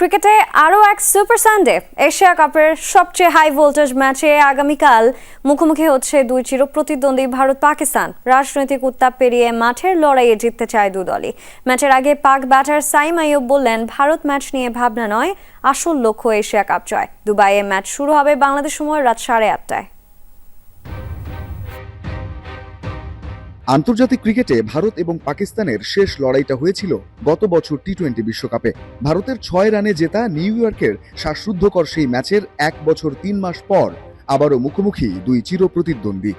ক্রিকেটে আরও এক সুপার সানডে, এশিয়া কাপের সবচেয়ে হাই ভোল্টেজ ম্যাচে আগামীকাল মুখোমুখি হচ্ছে দুই চিরপ্রতিদ্বন্দ্বী ভারত পাকিস্তান। রাজনৈতিক উত্তাপ পেরিয়ে মাঠের লড়াইয়ে জিততে চায় দু দলই। ম্যাচের আগে পাক ব্যাটার সাইম আইয়ুব বললেন, ভারত ম্যাচ নিয়ে ভাবনা নয়, আসল লক্ষ্য এশিয়া কাপ জয়। দুবাইয়ে ম্যাচ শুরু হবে বাংলাদেশ সময় রাত সাড়ে আটটায়। আন্তর্জাতিক ক্রিকেটে ভারত এবং পাকিস্তানের শেষ লড়াইটা হয়েছিল গত বছর টি টোয়েন্টি বিশ্বকাপে। ভারতের ছয় রানে জেতা নিউ ইয়র্কের শ্বাসরুদ্ধকর সেই ম্যাচের এক বছর তিন মাস পর আবারও মুখোমুখি দুই চিরপ্রতিদ্বন্দ্বী।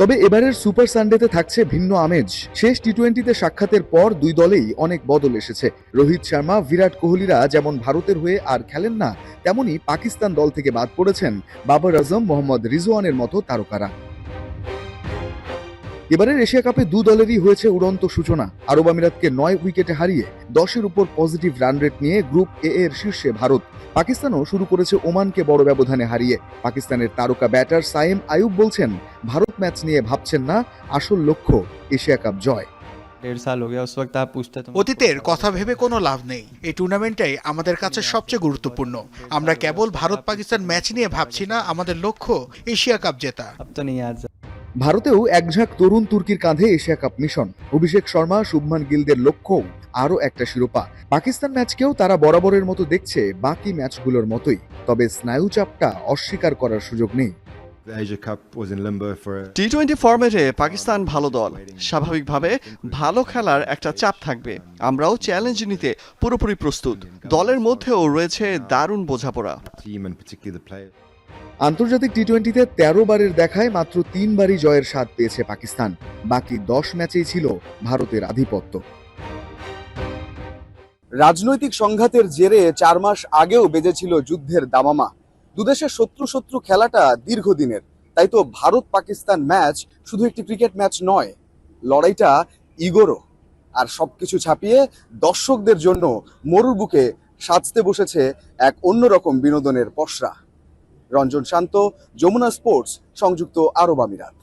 তবে এবারের সুপার সানডেতে থাকছে ভিন্ন আমেজ। শেষ টি টোয়েন্টিতে সাক্ষাতের পর দুই দলেই অনেক বদল এসেছে। রোহিত শর্মা, বিরাট কোহলিরা যেমন ভারতের হয়ে আর খেলেন না, তেমনি পাকিস্তান দল থেকে বাদ পড়েছেন বাবর আজম, মোহাম্মদ রিজওয়ানের মতো তারকারা। এবারের এশিয়া কাপে দু দলেরই হয়েছে উড়ন্ত সূচনা। আরব আমিরাতকে নয় উইকেটে হারিয়ে দশের উপর পজিটিভ রান রেট নিয়ে গ্রুপ এ এর শীর্ষে ভারত। পাকিস্তানও শুরু করেছে ওমানকে বড় ব্যবধানে হারিয়ে। পাকিস্তানের তারকা ব্যাটার সাইম আয়ুব বলছেন ভারত ম্যাচ নিয়ে ভাবছেন না আসল লক্ষ্য এশিয়া কাপ জয়। অতীতের কথা ভেবে কোনো লাভ নেই। এই টুর্নামেন্টটাই আমাদের কাছে সবচেয়ে গুরুত্বপূর্ণ। আমরা কেবল ভারত পাকিস্তান ম্যাচ নিয়ে ভাবছি না আমাদের লক্ষ্য এশিয়া কাপ জেতা। ভারতেও একঝাঁক তরুণ তুর্কির কাঁধে Asia cup mission. Abhishek Sharma Shubman গিলদের লক্ষ্যও আরও একটা শিরোপা। পাকিস্তান ম্যাচকেও তারা বরাবরের মতো দেখছে বাকি ম্যাচগুলোর মতোই। তবে স্নায়ু চাপটা অস্বীকার করার সুযোগ নেই। টি টোয়েন্টি ফরম্যাটে পাকিস্তান ভালো দল। স্বাভাবিকভাবে ভালো খেলার একটা চাপ থাকবে। আমরাও চ্যালেঞ্জ নিতে পুরোপুরি প্রস্তুত। দলের মধ্যেও রয়েছে দারুণ বোঝাপড়া। আন্তর্জাতিক টি টোয়েন্টিতে তেরো বারের দেখায় মাত্র তিনবারই জয়ের স্বাদ পেয়েছে পাকিস্তান। বাকি দশ ম্যাচেই ছিল ভারতের আধিপত্য। রাজনৈতিক সংঘাতের জেরে চার মাস আগেও বেজেছিল যুদ্ধের দামামা। দুদেশের শত্রু শত্রু খেলাটা দীর্ঘদিনের। তাই তো ভারত পাকিস্তান ম্যাচ শুধু একটি ক্রিকেট ম্যাচ নয়, লড়াইটা ইগোরও। আর সবকিছু ছাপিয়ে দর্শকদের জন্য মরুর বুকে সাজতে বসেছে এক অন্যরকম বিনোদনের পসরা। রঞ্জন শান্ত যমুনা স্পোর্টস সংযুক্ত আরব আমিরাত।